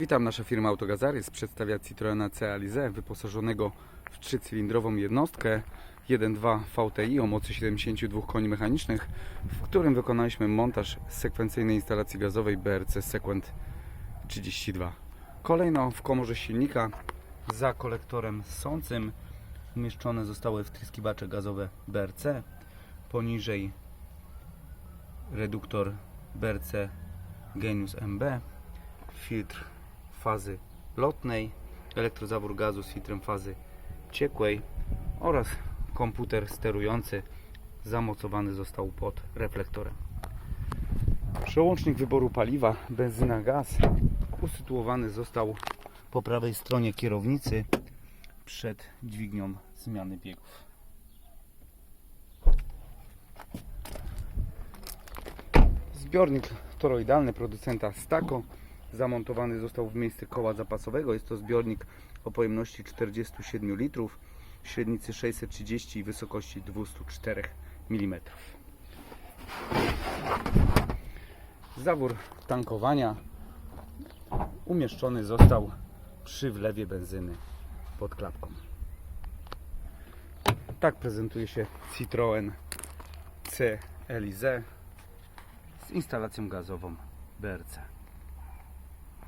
Witam, nasza firma Autogazarys przedstawia Citroena C Alize wyposażonego w trzycylindrową jednostkę 1.2 VTI o mocy 72 koni mechanicznych, w którym wykonaliśmy montaż sekwencyjnej instalacji gazowej BRC Sequent 32. Kolejno w komorze silnika za kolektorem ssącym umieszczone zostały wtryskiwacze gazowe BRC, poniżej reduktor BRC Genius MB, filtr fazy lotnej, elektrozawór gazu z filtrem fazy ciekłej oraz komputer sterujący zamocowany został pod reflektorem. Przełącznik wyboru paliwa benzyna gaz usytuowany został po prawej stronie kierownicy przed dźwignią zmiany biegów. Zbiornik toroidalny producenta Stako zamontowany został w miejsce koła zapasowego. Jest to zbiornik o pojemności 47 litrów, średnicy 630 i wysokości 204 mm. Zawór tankowania umieszczony został przy wlewie benzyny pod klapką. Tak prezentuje się Citroen C Elize z instalacją gazową BRC.